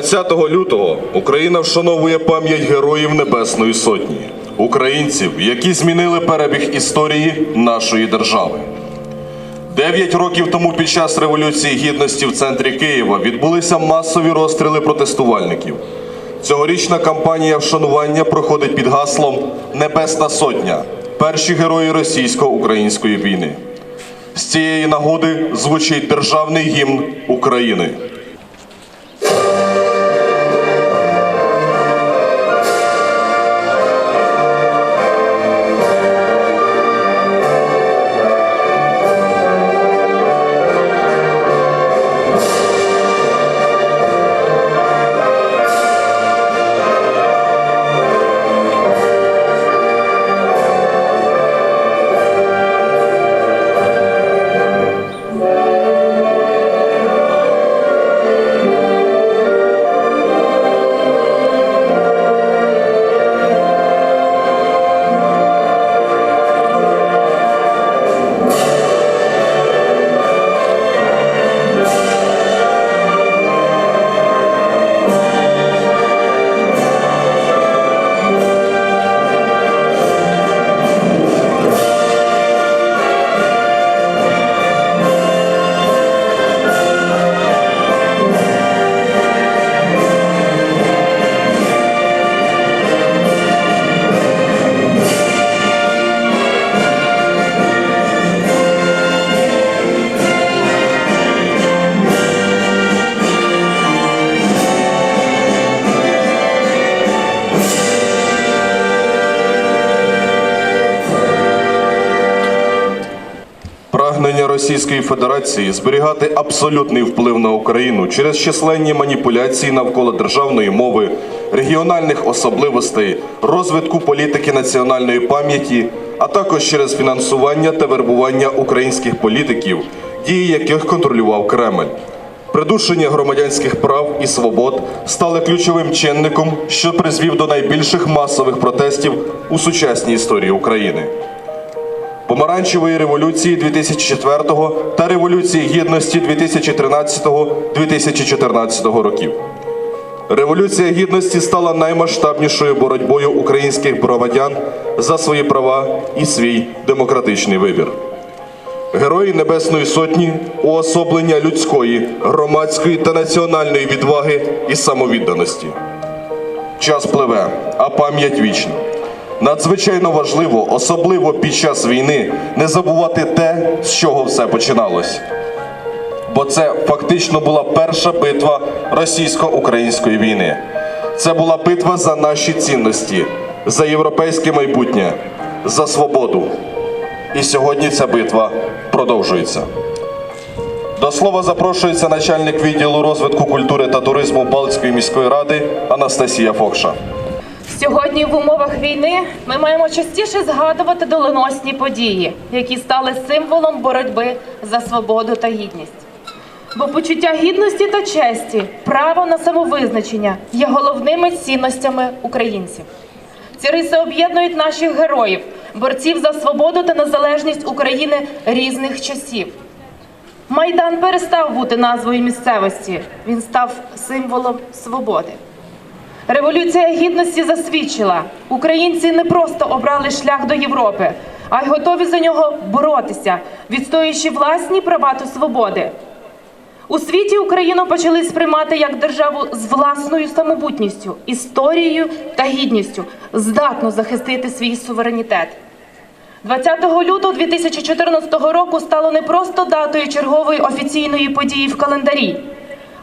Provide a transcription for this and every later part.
20 лютого Україна вшановує пам'ять героїв Небесної Сотні, українців, які змінили перебіг історії нашої держави. Дев'ять років тому під час Революції Гідності в центрі Києва відбулися масові розстріли протестувальників. Цьогорічна кампанія вшанування проходить під гаслом Небесна Сотня перші герої російсько-української війни. З цієї нагоди звучить державний гімн України. Російської Федерації зберігати абсолютний вплив на Україну через численні маніпуляції навколо державної мови, регіональних особливостей, розвитку політики національної пам'яті, а також через фінансування та вербування українських політиків, дії яких контролював Кремль. Придушення громадянських прав і свобод стали ключовим чинником, що призвів до найбільших масових протестів у сучасній історії України. Помаранчевої революції 2004 та Революції Гідності 2013-2014 років. Революція Гідності стала наймасштабнішою боротьбою українських громадян за свої права і свій демократичний вибір. Герої Небесної Сотні уособлення людської, громадської та національної відваги і самовідданості. Час пливе, а пам'ять вічна. Надзвичайно важливо, особливо під час війни, не забувати те, з чого все починалось. Бо це фактично була перша битва російсько-української війни. Це була битва за наші цінності, за європейське майбутнє, за свободу. І сьогодні ця битва продовжується. До слова запрошується начальник відділу розвитку культури та туризму Балтської міської ради Анастасія Фокша. Сьогодні в умовах війни ми маємо частіше згадувати доленосні події, які стали символом боротьби за свободу та гідність. Бо почуття гідності та честі, право на самовизначення є головними цінностями українців. Ці риси об'єднують наших героїв, борців за свободу та незалежність України різних часів. Майдан перестав бути назвою місцевості, він став символом свободи. Революція гідності засвідчила, українці не просто обрали шлях до Європи, а й готові за нього боротися, відстоюючи власні права та свободи. У світі Україну почали сприймати як державу з власною самобутністю, історією та гідністю, здатну захистити свій суверенітет. 20 лютого 2014 року стало не просто датою чергової офіційної події в календарі,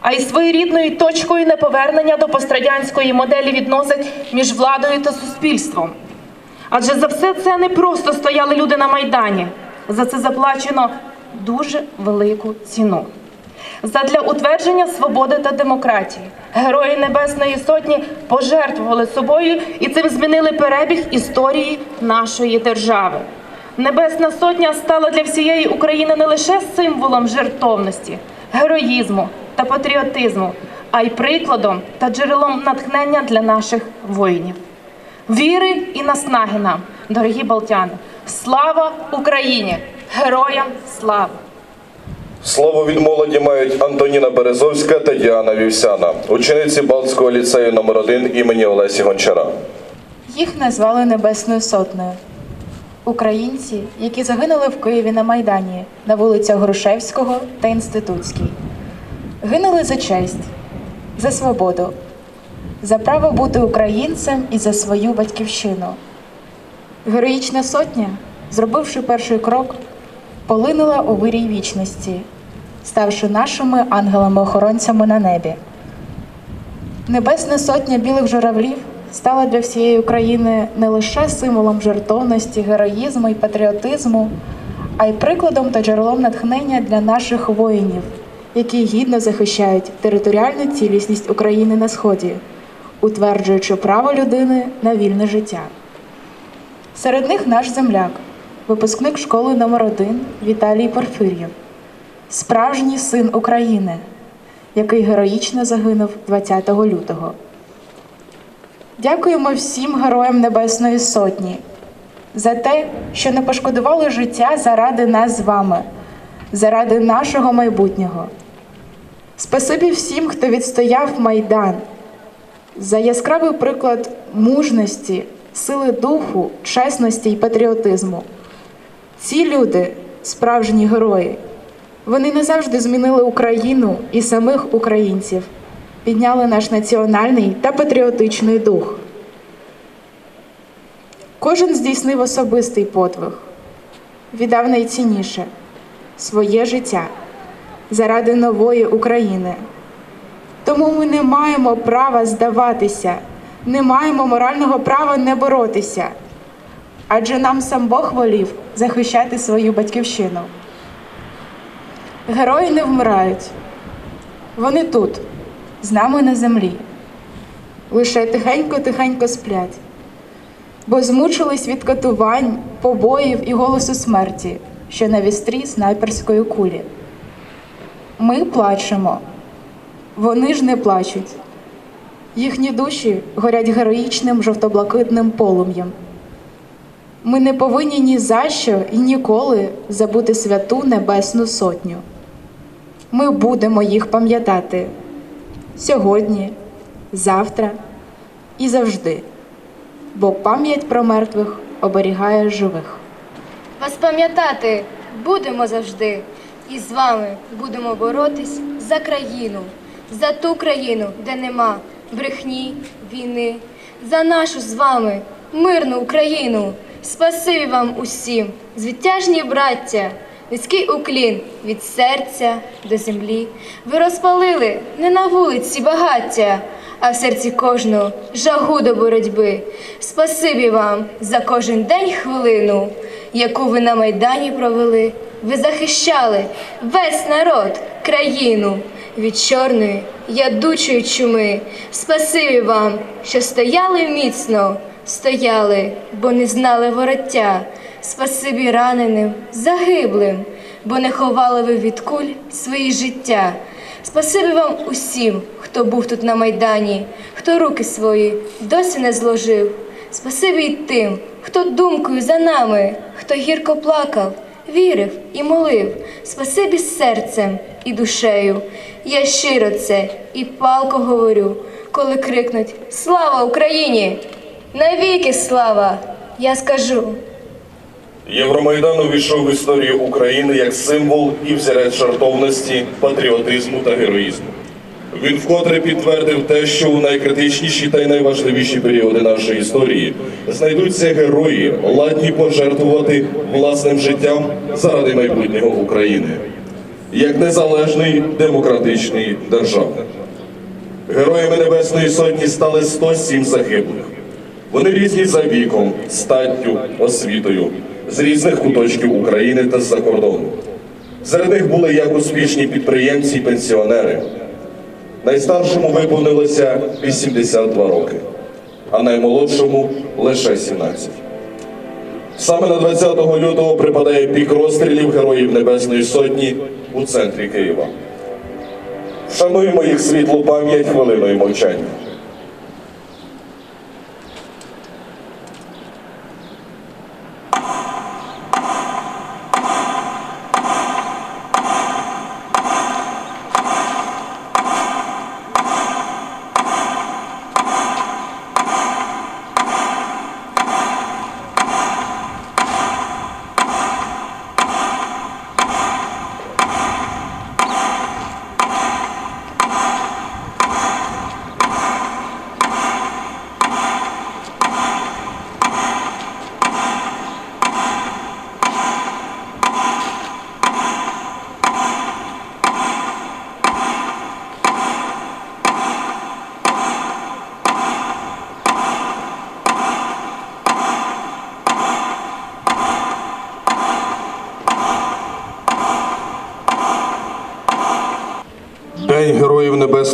а й своєрідною точкою неповернення до пострадянської моделі відносин між владою та суспільством. Адже за все це не просто стояли люди на майдані, за це заплачено дуже велику ціну. Задля утвердження свободи та демократії герої Небесної Сотні пожертвували собою і цим змінили перебіг історії нашої держави. Небесна Сотня стала для всієї України не лише символом жертовності, героїзму та патріотизму, а й прикладом та джерелом натхнення для наших воїнів. Віри і наснаги нам, дорогі балтяни! Слава Україні! Героям слава! Слово від молоді мають Антоніна Березовська та Діана Вівсяна, учениці Балтського ліцею номер 1 імені Олесі Гончара. Їх назвали Небесною Сотнею. Українці, які загинули в Києві на Майдані на вулицях Грушевського та Інститутській. Гинули за честь, за свободу, за право бути українцем і за свою батьківщину. Героїчна сотня, зробивши перший крок, полинула у вирій вічності, ставши нашими ангелами-охоронцями на небі. Небесна сотня білих журавлів стала для всієї України не лише символом жертовності, героїзму і патріотизму, а й прикладом та джерелом натхнення для наших воїнів, які гідно захищають територіальну цілісність України на сході, утверджуючи право людини на вільне життя. Серед них наш земляк, випускник школи номер 1 Віталій Порфир'єв, справжній син України який героїчно загинув 20 лютого. Дякуємо всім героям Небесної Сотні за те, що не пошкодували життя заради нас з вами, заради нашого майбутнього. Спасибі всім, хто відстояв Майдан, за яскравий приклад мужності, сили духу, чесності і патріотизму. Ці люди справжні герої. Вони назавжди змінили Україну і самих українців, підняли наш національний та патріотичний дух. Кожен здійснив особистий подвиг, віддав найцінніше своє життя заради нової України. Тому ми не маємо права здаватися, не маємо морального права не боротися, адже нам сам Бог волів захищати свою батьківщину. Герої не вмирають. Вони тут, з нами на землі. Лише тихенько-тихенько сплять, бо змучились від катувань, побоїв і голосу смерті, що на вістрі снайперської кулі. Ми плачемо, вони ж не плачуть. Їхні душі горять героїчним жовто-блакитним полум'ям. Ми не повинні ні за що і ніколи забути святу Небесну Сотню. Ми будемо їх пам'ятати сьогодні, завтра і завжди, бо пам'ять про мертвих оберігає живих. Вас пам'ятати будемо завжди, і з вами будемо боротись за країну, за ту країну, де нема брехні, війни, за нашу з вами мирну Україну. Спасибі вам усім, звитяжні браття, низький уклін від серця до землі. Ви розпалили не на вулиці багаття, а в серці кожного жагу до боротьби. Спасибі вам за кожен день хвилину, яку ви на майдані провели. Ви захищали весь народ, країну від чорної, ядучої чуми. Спасибі вам, що стояли міцно, стояли, бо не знали вороття. Спасибі раненим, загиблим, бо не ховали ви від куль свої життя. Спасибі вам усім, хто був тут на майдані, хто руки свої досі не зложив. Спасибі й тим, хто думкою за нами, хто гірко плакав, вірив і молив. Спасибі серцем і душею. Я щиро це і палко говорю, коли крикнуть Слава Україні! Навіки слава! Я скажу. Євромайдан увійшов в історію України як символ і взірець жартовності, патріотизму та героїзму. Він вкотре підтвердив те, що у найкритичніші та й найважливіші періоди нашої історії знайдуться герої, ладні пожертвувати власним життям заради майбутнього України, як незалежної демократичної держави. Героями Небесної Сотні стали 107 загиблих. Вони різні за віком, статтю, освітою, з різних куточків України та з-за кордону. Серед них були як успішні підприємці і пенсіонери. Найстаршому виповнилося 82 роки, а наймолодшому лише 17. Саме на 20 лютого припадає пік розстрілів Героїв Небесної Сотні у центрі Києва. Вшануємо їх світлу пам'ять хвилиною мовчання.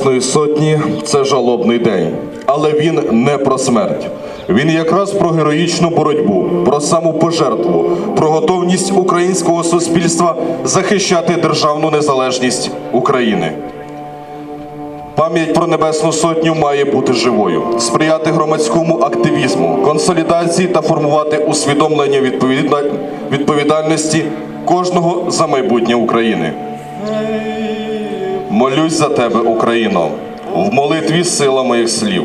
Небесної Сотні це жалобний день, але він не про смерть. Він якраз про героїчну боротьбу, про самопожертву, про готовність українського суспільства захищати державну незалежність України. Пам'ять про Небесну Сотню має бути живою, сприяти громадському активізму, консолідації та формувати усвідомлення відповідальності кожного за майбутнє України. Молюсь за тебе, Україно, в молитві сила моїх слів.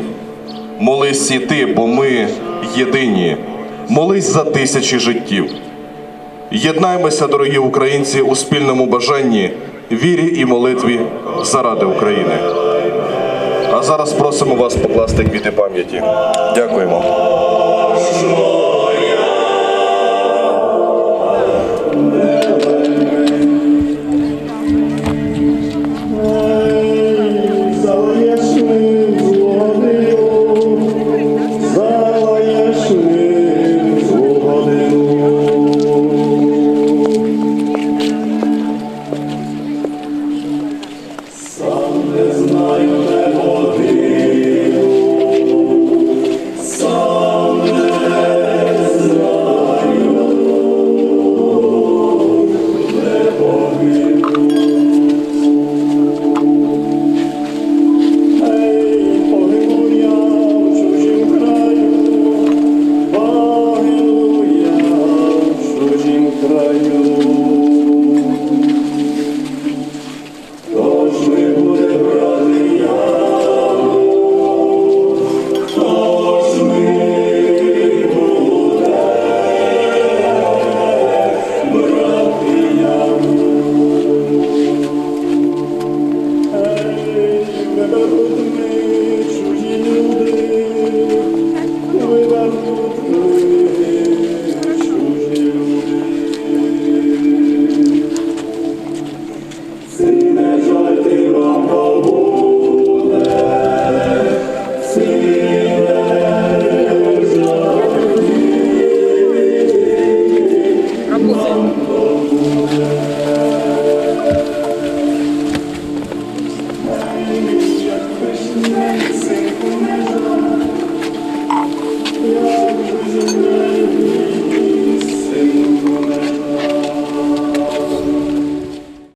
Молись і ти, бо ми єдині. Молись за тисячі життів. Єднаймося, дорогі українці, у спільному бажанні, вірі і молитві заради України. А зараз просимо вас покласти квіти пам'яті. Дякуємо.